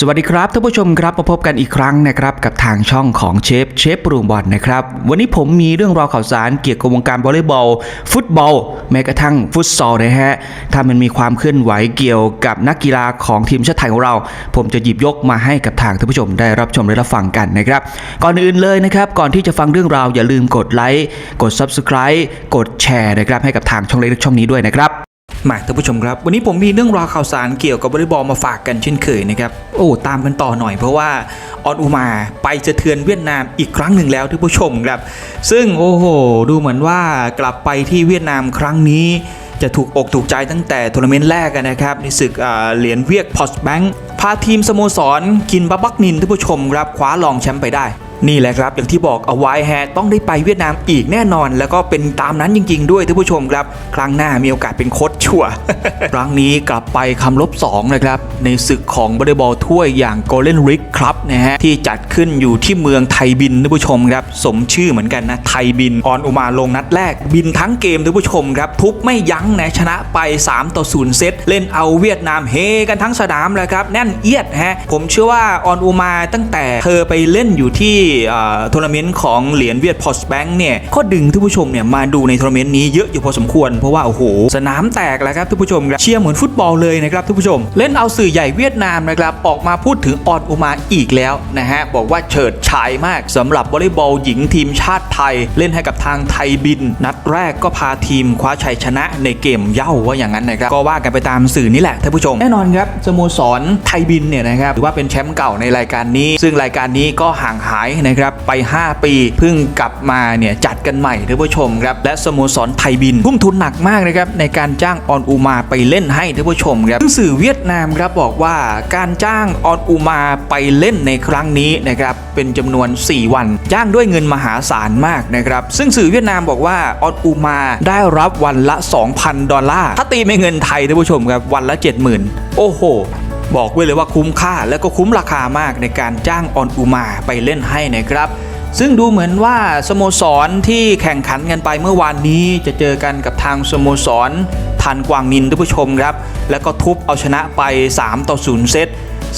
สวัสดีครับท่านผู้ชมครับมาพบกันอีกครั้งนะครับกับทางช่องของเชฟเชฟปรุงบอลนะครับวันนี้ผมมีเรื่องราวข่าวสารเกี่ยวกับวงการวอลเลย์บอล ฟุตบอล แม้กระทั่งฟุตซอลนะฮะถ้ามันมีความเคลื่อนไหวเกี่ยวกับนักกีฬาของทีมชาติไทยของเรา ผมจะหยิบยกมาให้กับทางท่านผู้ชมได้รับชมและรับฟังกันนะครับก่อนอื่นเลยนะครับก่อนที่จะฟังเรื่องราวอย่าลืมกดไลค์กด Subscribe กดแชร์นะครับให้กับทางช่องเล็กช่องนี้ด้วยนะครับ มาท่านผู้ชมครับ วันนี้ผมมีเรื่องราวข่าวสารเกี่ยวกับวอลเลย์บอลมาฝากกันเช่นเคยนะครับโอ้ตามกันต่อหน่อยเพราะว่าออนอุมาไปจะเทือนเวียดนามอีกครั้งหนึ่งแล้วท่านผู้ชมครับ ซึ่งโอ้โหดูเหมือนว่ากลับไปที่เวียดนามครั้งนี้จะถูกอกถูกใจตั้งแต่ทัวร์นาเมนต์แรกนะครับในศึกเหรียญเวียกพอสแบงค์พาทีมสโมสรกินบับบักนินท่านผู้ชมครับคว้ารองแชมป์ไปได้ นี่แหละครับอย่างที่บอกเอาไว้ฮต้องได้ไปเวียดนามอีกแน่นอน แล้วก็เป็นตามนั้นจริง ๆ ด้วยท่านผู้ชมครับ ครั้งหน้ามีโอกาสเป็นโค้ชชัวครั้งนี้กลับไปคำลบ2นะครับในศึกของบอลเลย์บอลถ้วยอย่าง Golden Rig ครับนะฮะที่จัดขึ้นอยู่ที่เมืองไทยบินท่านผู้ชมครับสมชื่อเหมือนกันนะไทยบินออนอุมาลงนัดแรก บินทั้งเกมท่านผู้ชมครับทุบไม่ยั้งนะชนะไป 3 ต่อ0เซตเล่นเอาเวียดนามเฮกันทั้งสนามเลยครับแน่นเอียดฮะผมเชื่อว่าออนอุมาตั้งแต่เธอไปเล่นอยู่ที่ทัวร์นาเมนต์ของเหรียญเวียดพอสแบงค์เนี่ยก็ดึงท่านผู้ชมเนี่ยมาดูในทัวร์นาเมนต์นี้เยอะอยู่พอสมควรเพราะว่าโอ้โหสนามแตกแล้วครับท่านผู้ชมเชียร์เหมือนฟุตบอลเลยนะครับท่านผู้ชม เล่นเอาสื่อใหญ่เวียดนามนะครับออกมาพูดถึงออนอุมาอีกแล้วนะฮะบอกว่าเฉิดฉายมากสำหรับวอลเลย์บอลหญิงทีมชาติไทย เล่นให้กับทางไทยบิน นัดแรกก็พาทีมคว้าชัยชนะในเกมเย่าว่าอย่างนั้นนะครับก็ว่ากันไปตามสื่อนี่แหละท่านผู้ชมแน่นอนครับสโมสรไทยบินเนี่ยนะครับถือว่าเป็นแชมป์เก่าในรายการนี้ ซึ่งรายการนี้ก็ห่างหายนะครับไป 5 ปีเพิ่งกลับมาเนี่ยจัดกันใหม่ท่านผู้ชมครับและสโมสรไทยบินทุ่มทุนหนักมากนะครับในการจ้างออนอูมาไปเล่นให้ท่านผู้ชมครับซึ่งสื่อเวียดนามครับบอกว่าการจ้างออนอูมาไปเล่นในครั้งนี้นะครับเป็นจำนวน 4 วัน จ้างด้วยเงินมหาศาลมากนะครับซึ่งสื่อเวียดนามบอกว่าออนอูมาได้รับวันละ 2,000 ดอลลาร์ถ้าตีเป็นเงินไทยท่านผู้ชมครับวันละ 70,000 โอ้โห บอกไว้เลยว่าคุ้มค่าและก็คุ้มราคามากในการจ้างออนอูมาไปเล่นให้นะครับซึ่งดูเหมือนว่าสโมสรที่แข่งขันกันไปเมื่อวานนี้จะเจอกันกับทางสโมสรทันกวางนินท่านผู้ชมครับ แล้วก็ทุบเอาชนะไป 3 ต่อ 0 เซต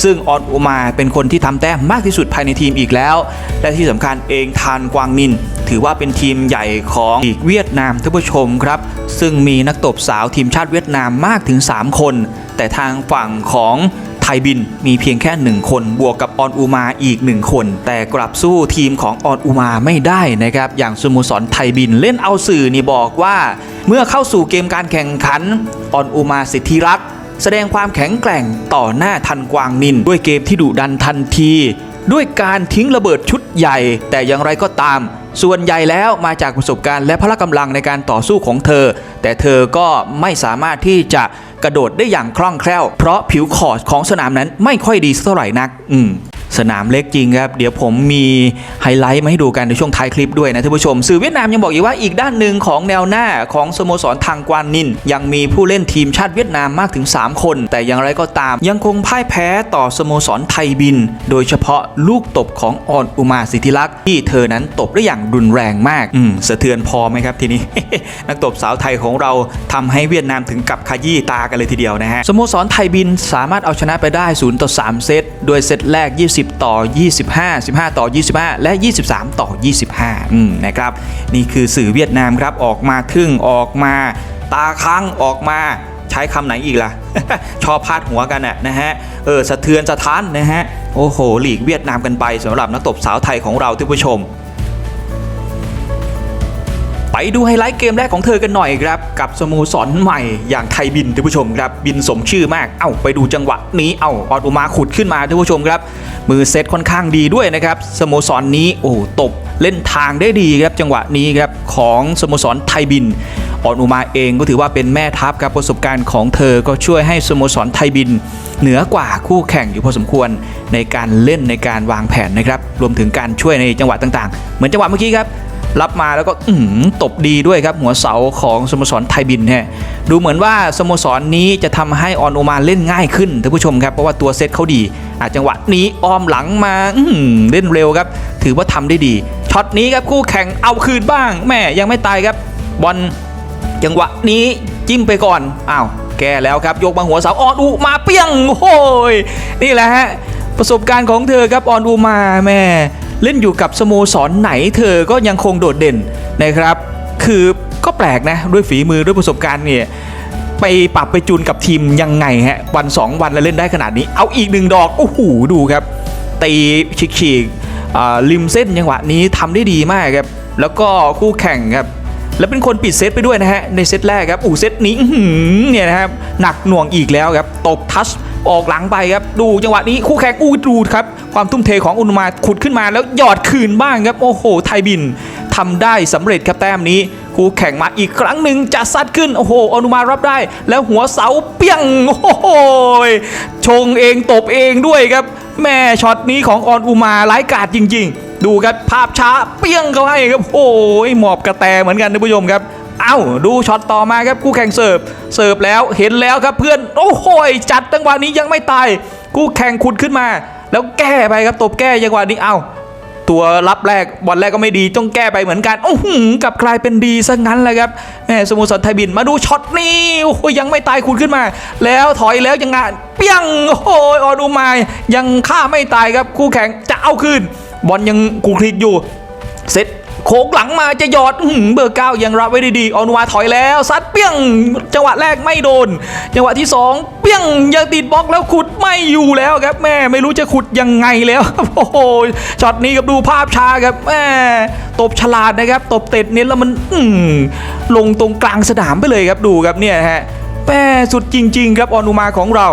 ซึ่งออนอุมาเป็นคนที่ทำแต้มมากที่สุดภายในทีมอีกแล้ว และที่สำคัญเองทานกวางนิน ถือว่าเป็นทีมใหญ่ของลีกเวียดนามท่านผู้ชมครับ ซึ่งมีนักตบสาวทีมชาติเวียดนามมากถึง 3 คน แต่ทางฝั่งของไทยบินมีเพียงแค่หนึ่งคนบวกกับออนอูมาอีกหนึ่งคน แต่กลับสู้ทีมของออนอูมาไม่ได้นะครับอย่างสโมสรไทยบินเล่นเอาสื่อนี่บอกว่า เมื่อเข้าสู่เกมการแข่งขันออนอูมาสิทธิรักษ์ แสดงความแข็งแกร่งต่อหน้าทันกวางนิน ด้วยเกมที่ดุดันทันที ด้วยการทิ้งระเบิดชุดใหญ่ แต่อย่างไรก็ตาม ส่วนใหญ่แล้วมาจากประสบการณ์และพละกำลังในการต่อสู้ของเธอ แต่เธอก็ไม่สามารถที่จะกระโดดได้อย่างคล่องแคล่ว เพราะผิวขอดของสนามนั้นไม่ค่อยดีสักเท่าไหร่นัก อืม สนามเล็กจริงครับเดี๋ยวผมมีไฮไลท์มาให้ดูกันในช่วงท้ายคลิปด้วยนะท่านผู้ชม สื่อเวียดนามยังบอกอีกว่าอีกด้านหนึ่งของแนวหน้าของสโมสรทางกวานนิน ยังมีผู้เล่นทีมชาติเวียดนามมากถึง 3 คน แต่อย่างไรก็ตาม ยังคงพ่ายแพ้ต่อสโมสรไทยบิน โดยเฉพาะลูกตบของออนอุมาสิทธิลักษณ์ที่เธอนั้นตบได้อย่างรุนแรงมากอืมสะเทือนพอไหมครับทีนี้ นักตบสาวไทยของเราทำให้เวียดนามถึงกับขยี้ตากันเลยทีเดียวนะฮะสโมสรไทยบินสามารถเอาชนะไปได้0ต่อ3เซตโดยเซตแรก20 ต่อ 25 15 ต่อ 25 และ 23 ต่อ 25อืมนะครับนี่คือสื่อเวียดนามครับออกมาทึ่งออกมาตาค้างออกมาใช้คำไหนอีกล่ะ ชอบพาดหัวกันน่ะนะฮะเออสะเทือนสะท้านนะฮะโอ้โหหลีกเวียดนามกันไปสำหรับนักตบสาวไทยของเราท่านผู้ชม ไปดูไฮไลท์เกมแรกของเธอกันหน่อยครับ กับสโมสรใหม่อย่างไทยบินท่านผู้ชมครับบินสมชื่อมาก เอ้าไปดูจังหวะนี้เอ้าออดอุมาขุดขึ้นมาท่านผู้ชมครับ มือเซตค่อนข้างดีด้วยนะครับสโมสรนี้โอ้ตบเล่นทางได้ดีครับจังหวะนี้ครับของสโมสรไทยบินออนอุมาเองก็ถือว่าเป็นแม่ทัพครับประสบการณ์ของเธอก็ช่วยให้สโมสรไทยบิน เหนือกว่าคู่แข่งอยู่พอสมควรในการเล่นในการวางแผนนะครับรวมถึงการช่วยในจังหวะต่างๆ เหมือนจังหวะเมื่อกี้ครับรับมาแล้วก็ตบดีด้วยครับหัวเสาของสโมสรไทยบินฮะดูเหมือนว่าสโมสรนี้จะทำให้ออนโอมานเล่นง่ายขึ้นท่านผู้ชมครับเพราะว่าตัวเซตเขาดี อาจังหวะนี้อ้อมหลังมาเล่นเร็วครับ ถือว่าทำได้ดีช็อตนี้ครับคู่แข่งเอาคืนบ้างแม่ยังไม่ตายครับ บอลจังหวะนี้จิ้มไปก่อนอ้าวแก้แล้วครับ ยกมาหัวเสาออดอุมาเปี้ยงโอ้ยนี่แหละฮะประสบการณ์ของเธอครับออนอูมาแม่เล่นอยู่กับสโมสรไหนเธอก็ยังคงโดดเด่นนะครับ คือก็แปลกนะด้วยฝีมือด้วยประสบการณ์เนี่ย ไปปรับไปจูนกับทีมยังไงฮะวัน 2 วันแล้วเล่นได้ขนาดนี้ เอาอีกหนึ่งดอกโอ้โหดูครับตีฉีกๆอ่าริมเส้นจังหวะนี้ทำได้ดีมากครับแล้วก็คู่แข่งครับแล้วเป็นคนปิดเซตไปด้วยนะฮะในเซตแรกครับอูเซตนี้เนี่ยนะครับหนักหน่วงอีกแล้วครับตบทัชออกหลังไปครับดูจังหวะนี้คู่แข่งอู้ดูครับความทุ่มเทของอุนมาขุดขึ้นมาแล้วหยอดคืนบ้างครับโอ้โหไทยบินทำได้สำเร็จครับแต้มนี้ คู่แข่งมาอีกครั้งหนึ่งจะซัดขึ้น โอ้โห อนุมารับได้ แล้วหัวเสาเปี้ยง โอ้โหชงเองตบเองด้วยครับ แม่ช็อตนี้ของออนอุมาไร้กาจจริง ๆ ดูครับภาพช้าเปี้ยงเขาให้ครับ โอ้ยหมอบกระแตเหมือนกันท่านผู้ชมครับเอ้าดูช็อตต่อมาครับคู่แข่งเสิร์ฟเสิร์ฟแล้วเห็นแล้วครับเพื่อนโอ้โหจัดจังหวะนี้ยังไม่ตายคู่แข่งขุดขึ้นมา แล้วแก้ไปครับตบแก้จังหวะนี้เอ้า ตัวรับแรกบอลแรกก็ไม่ดีต้องแก้ไปเหมือนกันโอ้โหกลับกลายเป็นดีซะงั้นเลยครับแหมสโมสรไทยบินมาดูช็อตนี้โอ้ยยังไม่ตายคุณขึ้นมา แล้วถอยแล้วยังไงเปี้ยงโอ้ยออดูมายังฆ่าไม่ตายครับคู่แข่งจะเอาคืนบอลยังกุกคลิกอยู่เสร็จ โค้งหลังมาจะหยอดอเบอร์เก้ายังรับไว้ดีๆออนุมาถอยแล้วซัดเปี้ยงจังหวะแรกไม่โดน จังหวะที่สองเปี้ยงยังติดบล็อกแล้วขุดไม่อยู่แล้วครับแม่ไม่รู้จะขุดยังไงแล้วโอ้โหช็อตนี้ครับดูภาพช้าครับแม่ตบฉลาดนะครับ ตบเตะเน้นแล้วมันอืลงตรงกลางสนามไปเลยครับดูครับเนี่ยฮะแม่สุดจริง ๆ ครับออนุมาของเรา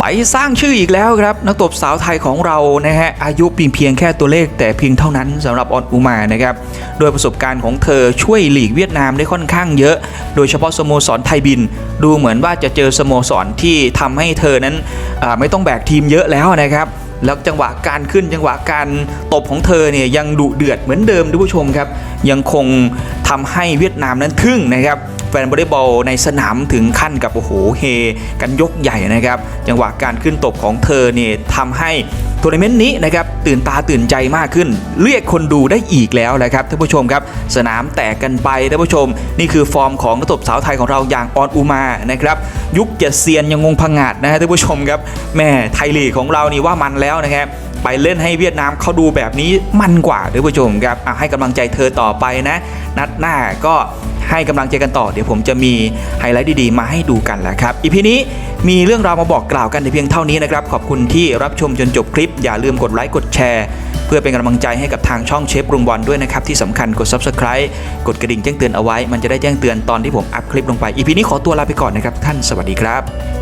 ไปสร้างชื่ออีกแล้วครับ นักตบสาวไทยของเรานะฮะอายุเพียงเพียงแค่ตัวเลขแต่เพียงเท่านั้นสำหรับออนอุมานะครับโดยประสบการณ์ของเธอช่วยหลีกเวียดนามได้ค่อนข้างเยอะ โดยเฉพาะสโมสรไทยบิน ดูเหมือนว่าจะเจอสโมสรที่ทำให้เธอนั้นไม่ต้องแบกทีมเยอะแล้วนะครับแล้วจังหวะการขึ้นจังหวะการตบของเธอเนี่ยยังดุเดือดเหมือนเดิมท่านผู้ชมครับ ยังคง ทำให้เวียดนามนั้นทึ่งนะครับแฟนวอลเลย์บอลในสนามถึงขั้นกับโอ้โหเฮกันยกใหญ่นะครับจังหวะการขึ้นตบของเธอเนี่ยทำให้ทัวร์นาเมนต์นี้นะครับตื่นตาตื่นใจมากขึ้น เรียกคนดูได้อีกแล้วนะครับท่านผู้ชมครับ สนามแตกกันไปท่านผู้ชม นี่คือฟอร์มของนักตบสาวไทยของเราอย่างออนอุมานะครับยุคเจ็ดเซียนยังงงพังงาดนะฮะท่านผู้ชมครับแม่ไทยลีกของเรานี่ว่ามันแล้วนะครับ ไปเล่นให้เวียดนามเขาดูแบบนี้มันกว่าท่านผู้ชมครับให้กำลังใจเธอต่อไปนะ นัดหน้าก็ให้กำลังใจกันต่อเดี๋ยวผมจะมีไฮไลท์ดีๆ มาให้ดูกันแหละครับอีพีนี้มีเรื่องราวมาบอกกล่าวกันเพียงเท่านี้นะครับ ขอบคุณที่รับชมจนจบคลิป อย่าลืมกดไลค์กดแชร์ เพื่อเป็นกำลังใจให้กับทางช่องเชฟปรุงบอลด้วยนะครับ ที่สำคัญกด subscribe กดกระดิ่งแจ้งเตือนเอาไว้ มันจะได้แจ้งเตือนตอนที่ผมอัพคลิปลงไปอีพีนี้ขอตัวลาไปก่อนนะครับท่านสวัสดีครับ